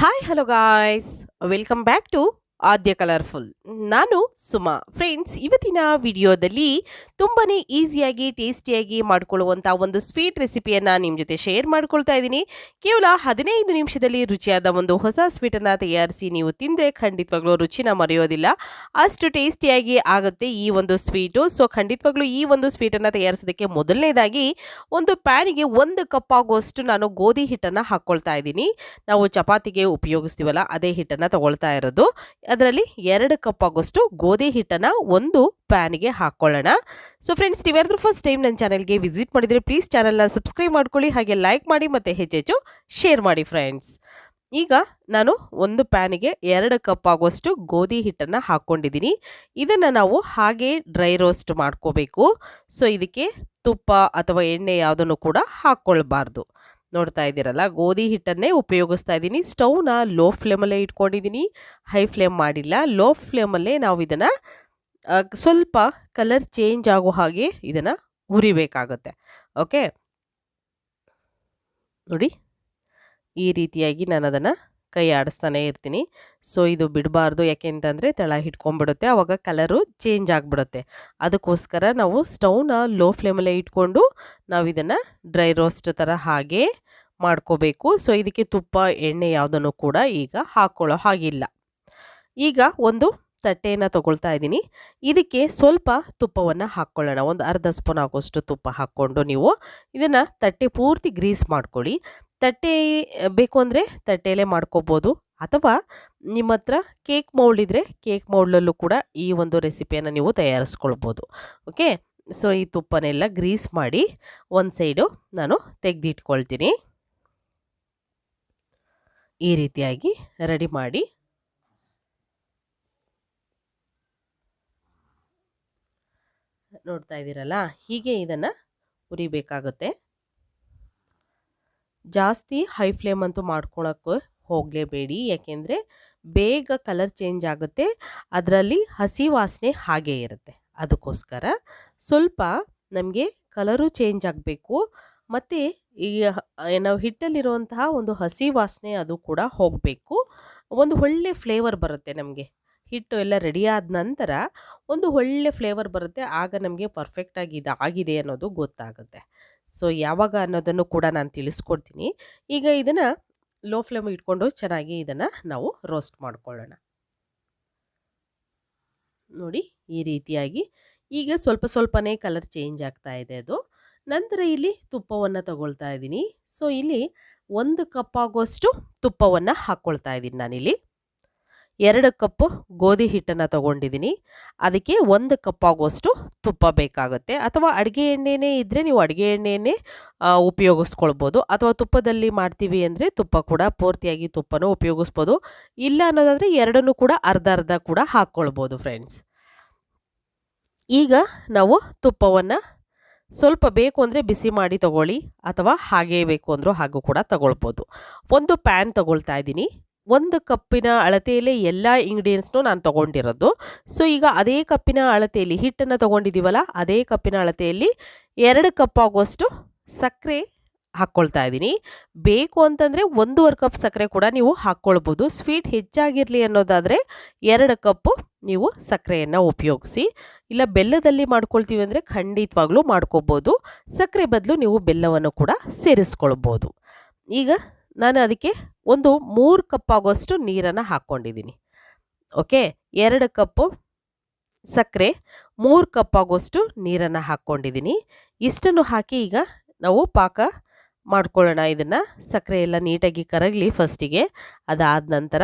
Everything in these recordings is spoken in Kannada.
Hi, hello guys. Welcome back to Aadya colourful. ನಾನು ಸುಮಾ. ಫ್ರೆಂಡ್ಸ್, ಇವತ್ತಿನ ವಿಡಿಯೋದಲ್ಲಿ ತುಂಬಾ ಈಸಿಯಾಗಿ, ಟೇಸ್ಟಿಯಾಗಿ ಮಾಡಿಕೊಳ್ಳುವಂಥ ಒಂದು ಸ್ವೀಟ್ ರೆಸಿಪಿಯನ್ನು ನಿಮ್ಮ ಜೊತೆ ಶೇರ್ ಮಾಡ್ಕೊಳ್ತಾ ಇದ್ದೀನಿ. ಕೇವಲ ಹದಿನೈದು ನಿಮಿಷದಲ್ಲಿ ರುಚಿಯಾದ ಒಂದು ಹೊಸ ಸ್ವೀಟನ್ನು ತಯಾರಿಸಿ ನೀವು ತಿಂದರೆ ಖಂಡಿತವಾಗ್ಲೂ ರುಚಿನ ಮರೆಯೋದಿಲ್ಲ. ಅಷ್ಟು ಟೇಸ್ಟಿಯಾಗಿ ಆಗುತ್ತೆ ಈ ಒಂದು ಸ್ವೀಟು. ಸೊ, ಖಂಡಿತವಾಗ್ಲೂ ಈ ಒಂದು ಸ್ವೀಟನ್ನು ತಯಾರಿಸೋದಕ್ಕೆ ಮೊದಲನೇದಾಗಿ ಒಂದು ಪ್ಯಾನಿಗೆ ಒಂದು ಕಪ್ ಆಗುವಷ್ಟು ನಾನು ಗೋಧಿ ಹಿಟ್ಟನ್ನು ಹಾಕ್ಕೊಳ್ತಾ ಇದ್ದೀನಿ. ನಾವು ಚಪಾತಿಗೆ ಉಪಯೋಗಿಸ್ತೀವಲ್ಲ, ಅದೇ ಹಿಟ್ಟನ್ನು ತಗೊಳ್ತಾ ಇರೋದು. ಅದರಲ್ಲಿ ಎರಡು ಕಪ್ ಆಗೋಷ್ಟು ಗೋಧಿ ಹಿಟ್ಟನ್ನು ಒಂದು ಪ್ಯಾನ್ಗೆ ಹಾಕ್ಕೊಳ್ಳೋಣ ಸೊ ಫ್ರೆಂಡ್ಸ್ ನೀವ್ಯಾರಾದ್ರೂ ಫಸ್ಟ್ ಟೈಮ್ ನನ್ನ ಚಾನಲ್ಗೆ ವಿಸಿಟ್ ಮಾಡಿದರೆ ಪ್ಲೀಸ್ ಚಾನಲ್ನ ಸಬ್ಸ್ಕ್ರೈಬ್ ಮಾಡ್ಕೊಳ್ಳಿ, ಹಾಗೆ ಲೈಕ್ ಮಾಡಿ ಮತ್ತು ಹೆಚ್ಚೆಚ್ಚು ಶೇರ್ ಮಾಡಿ ಫ್ರೆಂಡ್ಸ್ ಈಗ ನಾನು ಒಂದು ಪ್ಯಾನಿಗೆ ಎರಡು ಕಪ್ ಆಗೋಷ್ಟು ಗೋಧಿ ಹಿಟ್ಟನ್ನು ಹಾಕ್ಕೊಂಡಿದ್ದೀನಿ. ಇದನ್ನು ನಾವು ಹಾಗೆ ಡ್ರೈ ರೋಸ್ಟ್ ಮಾಡ್ಕೋಬೇಕು. ಸೊ ಇದಕ್ಕೆ ತುಪ್ಪ ಅಥವಾ ಎಣ್ಣೆ ಯಾವುದನ್ನು ಕೂಡ ಹಾಕ್ಕೊಳ್ಬಾರ್ದು. ನೋಡ್ತಾ ಇದ್ದೀರಲ್ಲ? ಗೋಧಿ ಹಿಟ್ಟನ್ನೇ ಉಪಯೋಗಿಸ್ತಾ ಇದ್ದೀನಿ. ಸ್ಟವ್ನ ಲೋ ಫ್ಲೇಮಲ್ಲೇ ಇಟ್ಕೊಂಡಿದ್ದೀನಿ. ಹೈ ಫ್ಲೇಮ್ ಮಾಡಿಲ್ಲ. ಲೋ ಫ್ಲೇಮಲ್ಲೇ ನಾವು ಇದನ್ನು ಸ್ವಲ್ಪ ಕಲರ್ ಚೇಂಜ್ ಆಗೋ ಹಾಗೆ ಇದನ್ನು ಹುರಿಬೇಕಾಗುತ್ತೆ. ಓಕೆ? ನೋಡಿ, ಈ ರೀತಿಯಾಗಿ ನಾನು ಅದನ್ನು ಕೈ ಆಡಿಸ್ತಾನೆ ಇರ್ತೀನಿ. ಸೊ, ಇದು ಬಿಡಬಾರ್ದು. ಯಾಕೆಂತಂದರೆ ತಳ ಹಿಡ್ಕೊಂಡ್ಬಿಡುತ್ತೆ. ಆವಾಗ ಕಲರು ಚೇಂಜ್ ಆಗಿಬಿಡುತ್ತೆ. ಅದಕ್ಕೋಸ್ಕರ ನಾವು ಸ್ಟವ್ನ ಲೋ ಫ್ಲೇಮಲ್ಲೇ ಇಟ್ಕೊಂಡು ನಾವು ಇದನ್ನು ಡ್ರೈ ರೋಸ್ಟ್ ಥರ ಹಾಗೆ ಮಾಡ್ಕೋಬೇಕು. ಸೊ, ಇದಕ್ಕೆ ತುಪ್ಪ, ಎಣ್ಣೆ ಯಾವುದನ್ನು ಕೂಡ ಈಗ ಹಾಕ್ಕೊಳ್ಳೋ ಹಾಗಿಲ್ಲ. ಈಗ ಒಂದು ತಟ್ಟೆಯನ್ನು ತೊಗೊಳ್ತಾ ಇದ್ದೀನಿ. ಇದಕ್ಕೆ ಸ್ವಲ್ಪ ತುಪ್ಪವನ್ನು ಹಾಕ್ಕೊಳ್ಳೋಣ ಒಂದು ಅರ್ಧ ಸ್ಪೂನ್ ಆಗೋಷ್ಟು ತುಪ್ಪ ಹಾಕ್ಕೊಂಡು ನೀವು ಇದನ್ನು ತಟ್ಟೆ ಪೂರ್ತಿ ಗ್ರೀಸ್ ಮಾಡ್ಕೊಳ್ಳಿ. ತಟ್ಟೆ ಬೇಕು ಅಂದರೆ ತಟ್ಟೆಯಲ್ಲೇ ಮಾಡ್ಕೋಬೋದು. ಅಥವಾ ನಿಮ್ಮ ಹತ್ರ ಕೇಕ್ ಮೌಲ್ಡ್ ಇದ್ದರೆ ಕೇಕ್ ಮೌಲ್ಡಲ್ಲೂ ಕೂಡ ಈ ಒಂದು ರೆಸಿಪಿಯನ್ನು ನೀವು ತಯಾರಿಸ್ಕೊಳ್ಬೋದು. ಓಕೆ? ಸೊ, ಈ ತುಪ್ಪನೆಲ್ಲ ಗ್ರೀಸ್ ಮಾಡಿ ಒಂದು ಸೈಡು ನಾನು ತೆಗೆದಿಟ್ಕೊಳ್ತೀನಿ. ಈ ರೀತಿಯಾಗಿ ರೆಡಿ ಮಾಡಿ. ನೋಡ್ತಾ ಇದ್ದೀರಲ್ಲ? ಹೀಗೆ ಇದನ್ನು ಹುರಿಬೇಕಾಗುತ್ತೆ ಜಾಸ್ತಿ ಹೈ ಫ್ಲೇಮ್ ಅಂತೂ ಮಾಡ್ಕೊಳಕ್ಕೆ ಹೋಗಲೇಬೇಡಿ. ಯಾಕೆಂದರೆ ಬೇಗ ಕಲರ್ ಚೇಂಜ್ ಆಗುತ್ತೆ. ಅದರಲ್ಲಿ ಹಸಿ ವಾಸನೆ ಹಾಗೇ ಇರುತ್ತೆ. ಅದಕ್ಕೋಸ್ಕರ ಸ್ವಲ್ಪ ನಮಗೆ ಕಲರು ಚೇಂಜ್ ಆಗಬೇಕು. ಮತ್ತು ಈ ನಾವು ಹಿಟ್ಟಲ್ಲಿರುವಂತಹ ಒಂದು ಹಸಿ ವಾಸನೆ ಅದು ಕೂಡ ಹೋಗಬೇಕು. ಒಂದು ಒಳ್ಳೆ ಫ್ಲೇವರ್ ಬರುತ್ತೆ ನಮಗೆ. ಹಿಟ್ಟು ಎಲ್ಲ ರೆಡಿ ಆದ ನಂತರ ಒಂದು ಒಳ್ಳೆ ಫ್ಲೇವರ್ ಬರುತ್ತೆ. ಆಗ ನಮಗೆ ಪರ್ಫೆಕ್ಟಾಗಿ ಇದಾಗಿದೆ ಅನ್ನೋದು ಗೊತ್ತಾಗುತ್ತೆ. ಸೊ, ಯಾವಾಗ ಅನ್ನೋದನ್ನು ಕೂಡ ನಾನು ತಿಳಿಸ್ಕೊಡ್ತೀನಿ. ಈಗ ಇದನ್ನು ಲೋ ಫ್ಲೇಮ್ ಇಟ್ಕೊಂಡು ಚೆನ್ನಾಗಿ ಇದನ್ನು ನಾವು ರೋಸ್ಟ್ ಮಾಡ್ಕೊಳ್ಳೋಣ. ನೋಡಿ, ಈ ರೀತಿಯಾಗಿ. ಈಗ ಸ್ವಲ್ಪ ಸ್ವಲ್ಪನೇ ಕಲರ್ ಚೇಂಜ್ ಆಗ್ತಾ ಇದೆ ಅದು. ನಂತರ ಇಲ್ಲಿ ತುಪ್ಪವನ್ನು ತಗೊಳ್ತಾ ಇದ್ದೀನಿ. ಸೊ, ಇಲ್ಲಿ ಒಂದು ಕಪ್ ಆಗೋಷ್ಟು ತುಪ್ಪವನ್ನು ಹಾಕ್ಕೊಳ್ತಾ ಇದ್ದೀನಿ ನಾನಿಲ್ಲಿ. ಎರಡು ಕಪ್ಪು ಗೋಧಿ ಹಿಟ್ಟನ್ನು ತಗೊಂಡಿದ್ದೀನಿ ಅದಕ್ಕೆ ಒಂದು ಕಪ್ ಆಗೋಷ್ಟು ತುಪ್ಪ ಬೇಕಾಗುತ್ತೆ. ಅಥವಾ ಅಡುಗೆ ಎಣ್ಣೆನೇ ಇದ್ದರೆ ನೀವು ಅಡುಗೆ ಎಣ್ಣೆನೇ ಉಪಯೋಗಿಸ್ಕೊಳ್ಬೋದು. ಅಥವಾ ತುಪ್ಪದಲ್ಲಿ ಮಾಡ್ತೀವಿ ಅಂದರೆ ತುಪ್ಪ ಕೂಡ ಪೂರ್ತಿಯಾಗಿ ತುಪ್ಪನೂ ಉಪಯೋಗಿಸ್ಬೋದು. ಇಲ್ಲ ಅನ್ನೋದಾದರೆ ಎರಡನ್ನೂ ಕೂಡ ಅರ್ಧ ಅರ್ಧ ಕೂಡ ಹಾಕ್ಕೊಳ್ಬೋದು ಫ್ರೆಂಡ್ಸ್ ಈಗ ನಾವು ತುಪ್ಪವನ್ನು ಸ್ವಲ್ಪ ಬೇಕು ಅಂದರೆ ಬಿಸಿ ಮಾಡಿ ತಗೊಳ್ಳಿ. ಅಥವಾ ಹಾಗೇ ಬೇಕು ಅಂದರೂ ಹಾಗೂ ಕೂಡ ತಗೊಳ್ಬೋದು. ಒಂದು ಪ್ಯಾನ್ ತಗೊಳ್ತಾ ಇದ್ದೀನಿ. ಒಂದು ಕಪ್ಪಿನ ಅಳತೆಯಲ್ಲಿ ಎಲ್ಲ ಇಂಗ್ರೀಡಿಯೆಂಟ್ಸ್ನು ನಾನು ತೊಗೊಂಡಿರೋದು. ಸೊ ಈಗ ಅದೇ ಕಪ್ಪಿನ ಅಳತೆಯಲ್ಲಿ ಹಿಟ್ಟನ್ನು ತೊಗೊಂಡಿದ್ದೀವಲ್ಲ ಅದೇ ಕಪ್ಪಿನ ಅಳತೆಯಲ್ಲಿ ಎರಡು ಕಪ್ ಆಗುವಷ್ಟು ಸಕ್ಕರೆ ಹಾಕ್ಕೊಳ್ತಾ ಇದ್ದೀನಿ. ಬೇಕು ಅಂತಂದರೆ ಒಂದೂವರೆ ಕಪ್ ಸಕ್ಕರೆ ಕೂಡ ನೀವು ಹಾಕ್ಕೊಳ್ಬೋದು ಸ್ವೀಟ್ ಹೆಚ್ಚಾಗಿರಲಿ ಅನ್ನೋದಾದರೆ ಎರಡು ಕಪ್ಪು ನೀವು ಸಕ್ಕರೆಯನ್ನು ಉಪಯೋಗಿಸಿ. ಇಲ್ಲ, ಬೆಲ್ಲದಲ್ಲಿ ಮಾಡ್ಕೊಳ್ತೀವಿ ಅಂದರೆ ಖಂಡಿತವಾಗ್ಲೂ ಮಾಡ್ಕೋಬೋದು ಸಕ್ಕರೆ ಬದಲು ನೀವು ಬೆಲ್ಲವನ್ನು ಕೂಡ ಸೇರಿಸ್ಕೊಳ್ಬೋದು. ಈಗ ನಾನು ಅದಕ್ಕೆ ಒಂದು ಮೂರು ಕಪ್ ಆಗೋಷ್ಟು ನೀರನ್ನು ಹಾಕ್ಕೊಂಡಿದ್ದೀನಿ. ಓಕೆ, ಎರಡು ಕಪ್ಪು ಸಕ್ಕರೆ, ಮೂರು ಕಪ್ ಆಗೋಷ್ಟು ನೀರನ್ನು ಹಾಕ್ಕೊಂಡಿದ್ದೀನಿ. ಇಷ್ಟನ್ನು ಹಾಕಿ ಈಗ ನಾವು ಪಾಕ ಮಾಡ್ಕೊಳ್ಳೋಣ ಇದನ್ನು. ಸಕ್ಕರೆ ಎಲ್ಲ ನೀಟಾಗಿ ಕರಗಲಿ ಫಸ್ಟಿಗೆ. ಅದಾದ ನಂತರ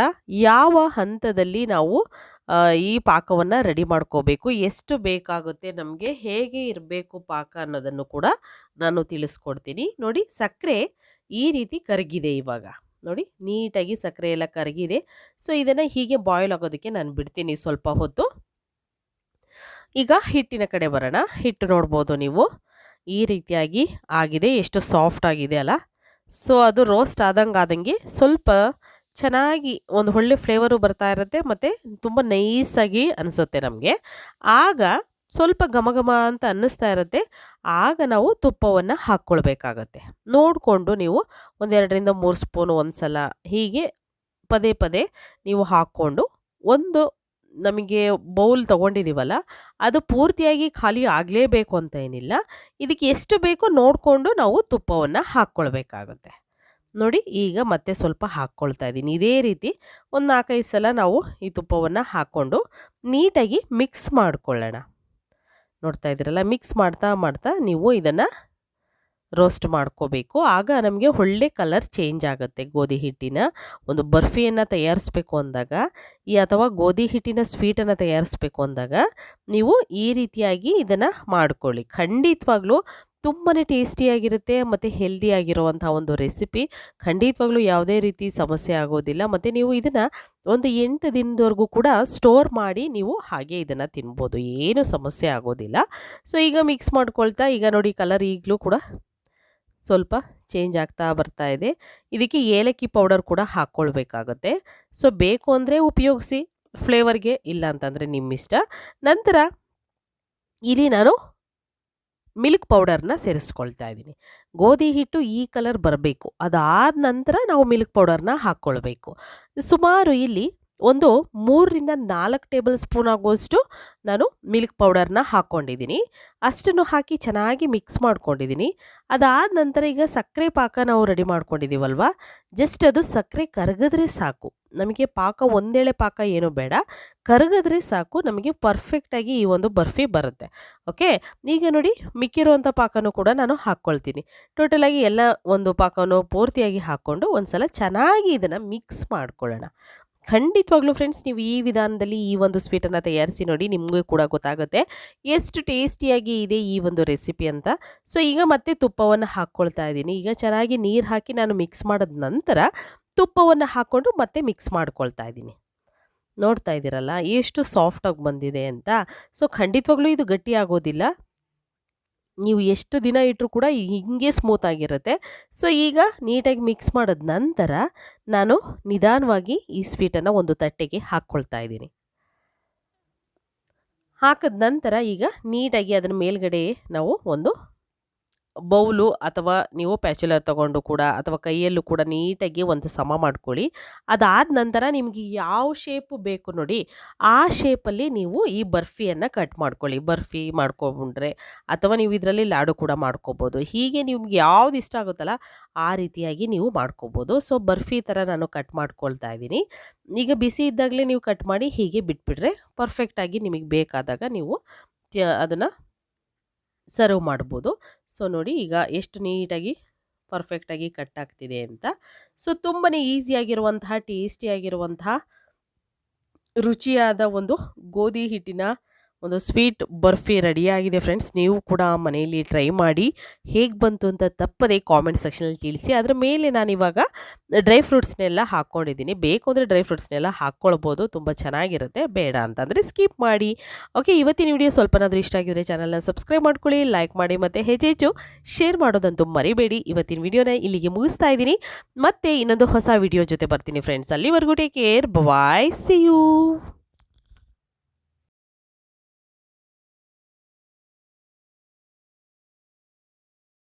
ಯಾವ ಹಂತದಲ್ಲಿ ನಾವು ಈ ಪಾಕವನ್ನು ರೆಡಿ ಮಾಡ್ಕೋಬೇಕು, ಎಷ್ಟು ಬೇಕಾಗುತ್ತೆ, ನಮಗೆ ಹೇಗೆ ಇರಬೇಕು ಪಾಕ ಅನ್ನೋದನ್ನು ಕೂಡ ನಾನು ತಿಳಿಸ್ಕೊಡ್ತೀನಿ. ನೋಡಿ, ಸಕ್ಕರೆ ಈ ರೀತಿ ಕರಗಿದೆ ಇವಾಗ. ನೋಡಿ ನೀಟಾಗಿ ಸಕ್ಕರೆ ಎಲ್ಲ ಕರಗಿದೆ. ಸೊ ಇದನ್ನು ಹೀಗೆ ಬಾಯ್ಲ್ ಆಗೋದಕ್ಕೆ ನಾನು ಬಿಡ್ತೀನಿ ಸ್ವಲ್ಪ ಹೊತ್ತು. ಈಗ ಹಿಟ್ಟಿನ ಕಡೆ ಬರೋಣ. ಹಿಟ್ಟು ನೋಡ್ಬೋದು ನೀವು. ಈ ರೀತಿಯಾಗಿ ಆಗಿದೆ. ಎಷ್ಟು ಸಾಫ್ಟ್ ಆಗಿದೆ ಅಲ್ಲ. ಸೊ ಅದು ರೋಸ್ಟ್ ಆದಂಗೆ ಆದಂಗೆ ಸ್ವಲ್ಪ ಚೆನ್ನಾಗಿ ಒಂದು ಒಳ್ಳೆ ಫ್ಲೇವರು ಬರ್ತಾ ಇರುತ್ತೆ. ಮತ್ತು ತುಂಬ ನೈಸಾಗಿ ಅನಿಸುತ್ತೆ ನಮಗೆ. ಆಗ ಸ್ವಲ್ಪ ಘಮ ಘಮ ಅಂತ ಅನ್ನಿಸ್ತಾ ಇರುತ್ತೆ. ಆಗ ನಾವು ತುಪ್ಪವನ್ನು ಹಾಕ್ಕೊಳ್ಬೇಕಾಗತ್ತೆ. ನೋಡಿಕೊಂಡು ನೀವು ಒಂದೆರಡರಿಂದ ಮೂರು ಸ್ಪೂನ್ ಒಂದು ಸಲ ಹೀಗೆ ಪದೇ ಪದೇ ನೀವು ಹಾಕ್ಕೊಂಡು ಒಂದು ನಮಗೆ ಬೌಲ್ ತೊಗೊಂಡಿದ್ದೀವಲ್ಲ ಅದು ಪೂರ್ತಿಯಾಗಿ ಖಾಲಿ ಆಗಲೇಬೇಕು ಅಂತ ಏನಿಲ್ಲ. ಇದಕ್ಕೆ ಎಷ್ಟು ಬೇಕೋ ನೋಡಿಕೊಂಡು ನಾವು ತುಪ್ಪವನ್ನು ಹಾಕ್ಕೊಳ್ಬೇಕಾಗುತ್ತೆ. ನೋಡಿ, ಈಗ ಮತ್ತೆ ಸ್ವಲ್ಪ ಹಾಕ್ಕೊಳ್ತಾ ಇದ್ದೀನಿ. ಇದೇ ರೀತಿ ಒಂದು ನಾಲ್ಕೈದು ಸಲ ನಾವು ಈ ತುಪ್ಪವನ್ನು ಹಾಕ್ಕೊಂಡು ನೀಟಾಗಿ ಮಿಕ್ಸ್ ಮಾಡ್ಕೊಳ್ಳೋಣ. ನೋಡ್ತಾ ಇದ್ದೀರಲ್ಲ ಮಿಕ್ಸ್ ಮಾಡ್ತಾ ಮಾಡ್ತಾ ನೀವು ಇದನ್ನು ರೋಸ್ಟ್ ಮಾಡ್ಕೋಬೇಕು. ಆಗ ನಮಗೆ ಒಳ್ಳೆ ಕಲರ್ ಚೇಂಜ್ ಆಗುತ್ತೆ ಗೋಧಿ ಹಿಟ್ಟಿನ. ಒಂದು ಬರ್ಫಿಯನ್ನು ತಯಾರಿಸ್ಬೇಕು ಅಂದಾಗ, ಈ ಅಥವಾ ಗೋಧಿ ಹಿಟ್ಟಿನ ಸ್ವೀಟನ್ನು ತಯಾರಿಸ್ಬೇಕು ಅಂದಾಗ, ನೀವು ಈ ರೀತಿಯಾಗಿ ಇದನ್ನು ಮಾಡ್ಕೊಳ್ಳಿ. ಖಂಡಿತವಾಗ್ಲೂ ತುಂಬಾ ಟೇಸ್ಟಿಯಾಗಿರುತ್ತೆ ಮತ್ತು ಹೆಲ್ದಿಯಾಗಿರುವಂಥ ಒಂದು ರೆಸಿಪಿ. ಖಂಡಿತವಾಗ್ಲೂ ಯಾವುದೇ ರೀತಿ ಸಮಸ್ಯೆ ಆಗೋದಿಲ್ಲ. ಮತ್ತು ನೀವು ಇದನ್ನು ಒಂದು ಎಂಟು ದಿನದವರೆಗೂ ಕೂಡ ಸ್ಟೋರ್ ಮಾಡಿ ನೀವು ಹಾಗೆ ಇದನ್ನು ತಿನ್ಬೋದು. ಏನು ಸಮಸ್ಯೆ ಆಗೋದಿಲ್ಲ. ಸೊ ಈಗ ಮಿಕ್ಸ್ ಮಾಡ್ಕೊಳ್ತಾ, ಈಗ ನೋಡಿ ಕಲರ್ ಈಗಲೂ ಕೂಡ ಸ್ವಲ್ಪ ಚೇಂಜ್ ಆಗ್ತಾ ಬರ್ತಾ ಇದೆ. ಇದಕ್ಕೆ ಏಲಕ್ಕಿ ಪೌಡರ್ ಕೂಡ ಹಾಕ್ಕೊಳ್ಬೇಕಾಗತ್ತೆ ಸೊ ಬೇಕು ಅಂದರೆ ಉಪಯೋಗಿಸಿ. ಫ್ಲೇವರ್ಗೆ ಇಲ್ಲ ಅಂತಂದರೆ ನಿಮ್ಮಿಷ್ಟ. ನಂತರ ಇಲ್ಲಿ ನಾನು ಮಿಲ್ಕ್ ಪೌಡರ್ನ ಸೇರಿಸ್ಕೊಳ್ತಾ ಇದ್ದೀನಿ. ಗೋಧಿ ಹಿಟ್ಟು ಈ ಕಲರ್ ಬರಬೇಕು. ಅದಾದ ನಂತರ ನಾವು ಮಿಲ್ಕ್ ಪೌಡರ್ನ ಹಾಕ್ಕೊಳ್ಬೇಕು. ಸುಮಾರು ಇಲ್ಲಿ ಒಂದು ಮೂರರಿಂದ ನಾಲ್ಕು ಟೇಬಲ್ ಸ್ಪೂನ್ ಆಗುವಷ್ಟು ನಾನು ಮಿಲ್ಕ್ ಪೌಡರ್ನ ಹಾಕ್ಕೊಂಡಿದ್ದೀನಿ ಅಷ್ಟನ್ನು ಹಾಕಿ ಚೆನ್ನಾಗಿ ಮಿಕ್ಸ್ ಮಾಡ್ಕೊಂಡಿದ್ದೀನಿ. ಅದಾದ ನಂತರ ಈಗ ಸಕ್ಕರೆ ಪಾಕ ನಾವು ರೆಡಿ ಮಾಡ್ಕೊಂಡಿದ್ದೀವಲ್ವ? ಜಸ್ಟ್ ಅದು ಸಕ್ಕರೆ ಕರಗಿದ್ರೆ ಸಾಕು. ನಮಗೆ ಪಾಕ ಒಂದೇಳೆ ಪಾಕ ಏನು ಬೇಡ. ಕರಗಿದ್ರೆ ಸಾಕು, ನಮಗೆ ಪರ್ಫೆಕ್ಟಾಗಿ ಈ ಒಂದು ಬರ್ಫಿ ಬರುತ್ತೆ. ಓಕೆ? ಈಗ ನೋಡಿ ಮಿಕ್ಕಿರುವಂಥ ಪಾಕನೂ ಕೂಡ ನಾನು ಹಾಕ್ಕೊಳ್ತೀನಿ. ಟೋಟಲಾಗಿ ಎಲ್ಲ ಒಂದು ಪಾಕವನ್ನು ಪೂರ್ತಿಯಾಗಿ ಹಾಕ್ಕೊಂಡು ಒಂದು ಸಲ ಚೆನ್ನಾಗಿ ಇದನ್ನು ಮಿಕ್ಸ್ ಮಾಡ್ಕೊಳ್ಳೋಣ. ಖಂಡಿತವಾಗ್ಲೂ ಫ್ರೆಂಡ್ಸ್ ನೀವು ಈ ವಿಧಾನದಲ್ಲಿ ಈ ಒಂದು ಸ್ವೀಟನ್ನು ತಯಾರಿಸಿ ನೋಡಿ ನಿಮಗೂ ಕೂಡ ಗೊತ್ತಾಗುತ್ತೆ. ಎಷ್ಟು ಟೇಸ್ಟಿಯಾಗಿ ಇದೆ ಈ ಒಂದು ರೆಸಿಪಿ ಅಂತ. ಸೊ ಈಗ ಮತ್ತೆ ತುಪ್ಪವನ್ನು ಹಾಕ್ಕೊಳ್ತಾ ಇದ್ದೀನಿ. ಈಗ ಚೆನ್ನಾಗಿ ನೀರು ಹಾಕಿ ನಾನು ಮಿಕ್ಸ್ ಮಾಡಿದ ನಂತರ ತುಪ್ಪವನ್ನು ಹಾಕ್ಕೊಂಡು ಮತ್ತೆ ಮಿಕ್ಸ್ ಮಾಡ್ಕೊಳ್ತಾ ಇದ್ದೀನಿ. ನೋಡ್ತಾ ಇದ್ದೀರಲ್ಲ, ಎಷ್ಟು ಸಾಫ್ಟಾಗಿ ಬಂದಿದೆ ಅಂತ. ಸೊ ಖಂಡಿತವಾಗ್ಲೂ ಇದು ಗಟ್ಟಿ ಆಗೋದಿಲ್ಲ ನೀವು ಎಷ್ಟು ದಿನ ಇಟ್ಟರು ಕೂಡ ಹಿಂಗೆ ಸ್ಮೂತ್ ಆಗಿರುತ್ತೆ. ಸೊ ಈಗ ನೀಟಾಗಿ ಮಿಕ್ಸ್ ಮಾಡಿದ ನಂತರ ನಾನು ನಿಧಾನವಾಗಿ ಈ ಸ್ವೀಟನ್ನು ಒಂದು ತಟ್ಟೆಗೆ ಹಾಕ್ಕೊಳ್ತಾ ಇದ್ದೀನಿ. ಹಾಕಿದ ನಂತರ ಈಗ ನೀಟಾಗಿ ಅದರ ಮೇಲ್ಗಡೆ ನಾವು ಒಂದು ಬೌಲು ಅಥವಾ ನೀವು ಪ್ಯಾಚುಲರ್ ತಗೊಂಡು ಕೂಡ ಅಥವಾ ಕೈಯಲ್ಲೂ ಕೂಡ ನೀಟಾಗಿ ಒಂದು ಸಮ ಮಾಡ್ಕೊಳ್ಳಿ. ಅದಾದ ನಂತರ ನಿಮಗೆ ಯಾವ ಶೇಪು ಬೇಕು ನೋಡಿ, ಆ ಶೇಪಲ್ಲಿ ನೀವು ಈ ಬರ್ಫಿಯನ್ನು ಕಟ್ ಮಾಡ್ಕೊಳ್ಳಿ. ಬರ್ಫಿ ಮಾಡ್ಕೊಂಡ್ರೆ ಅಥವಾ ನೀವು ಇದರಲ್ಲಿ ಲಾಡು ಕೂಡ ಮಾಡ್ಕೋಬೋದು. ಹೀಗೆ ನಿಮ್ಗೆ ಯಾವ್ದು ಇಷ್ಟ ಆಗುತ್ತಲ್ಲ, ಆ ರೀತಿಯಾಗಿ ನೀವು ಮಾಡ್ಕೋಬೋದು. ಸೊ ಬರ್ಫಿ ಥರ ನಾನು ಕಟ್ ಮಾಡ್ಕೊಳ್ತಾ ಇದ್ದೀನಿ. ಈಗ ಬಿಸಿ ಇದ್ದಾಗಲೇ ನೀವು ಕಟ್ ಮಾಡಿ ಹೀಗೆ ಬಿಟ್ಬಿಟ್ರೆ ಪರ್ಫೆಕ್ಟಾಗಿ ನಿಮಗೆ ಬೇಕಾದಾಗ ನೀವು ಅದನ್ನು ಸರ್ವ್ ಮಾಡ್ಬೋದು. ಸೊ, ನೋಡಿ ಈಗ ಎಷ್ಟು ನೀಟಾಗಿ, ಪರ್ಫೆಕ್ಟಾಗಿ ಕಟ್ ಆಗ್ತಿದೆ ಅಂತ. ಸೊ ತುಂಬಾ ಈಸಿಯಾಗಿರುವಂತಹ, ಟೇಸ್ಟಿಯಾಗಿರುವಂತಹ, ರುಚಿಯಾದ ಒಂದು ಗೋಧಿ ಹಿಟ್ಟಿನ ಒಂದು ಸ್ವೀಟ್ ಬರ್ಫಿ ರೆಡಿಯಾಗಿದೆ ಫ್ರೆಂಡ್ಸ್. ನೀವು ಕೂಡ ಮನೆಯಲ್ಲಿ ಟ್ರೈ ಮಾಡಿ. ಹೇಗೆ ಬಂತು ಅಂತ ತಪ್ಪದೆ ಕಾಮೆಂಟ್ ಸೆಕ್ಷನಲ್ಲಿ ತಿಳಿಸಿ. ಅದರ ಮೇಲೆ ನಾನು ಇವಾಗ ಡ್ರೈ ಫ್ರೂಟ್ಸ್ನೆಲ್ಲ ಹಾಕ್ಕೊಂಡಿದ್ದೀನಿ ಬೇಕು ಅಂದರೆ ಡ್ರೈ ಫ್ರೂಟ್ಸ್ನೆಲ್ಲ ಹಾಕ್ಕೊಳ್ಬೋದು. ತುಂಬ ಚೆನ್ನಾಗಿರುತ್ತೆ. ಬೇಡ ಅಂತಂದರೆ ಸ್ಕಿಪ್ ಮಾಡಿ. ಓಕೆ ಇವತ್ತಿನ ವಿಡಿಯೋ ಸ್ವಲ್ಪನಾದರೂ ಇಷ್ಟ ಆಗಿದ್ರೆ ಚಾನಲ್ನ ಸಬ್ಸ್ಕ್ರೈಬ್ ಮಾಡ್ಕೊಳ್ಳಿ ಲೈಕ್ ಮಾಡಿ ಮತ್ತು ಹೆಚ್ಚೆಚ್ಚು ಶೇರ್ ಮಾಡೋದಂತೂ ಮರಿಬೇಡಿ. ಇವತ್ತಿನ ವಿಡಿಯೋನ ಇಲ್ಲಿಗೆ ಮುಗಿಸ್ತಾ ಇದ್ದೀನಿ. ಮತ್ತೆ ಇನ್ನೊಂದು ಹೊಸ ವಿಡಿಯೋ ಜೊತೆ ಬರ್ತೀನಿ ಫ್ರೆಂಡ್ಸ್ ಅಲ್ಲಿವರೆಗೂ take care bye see you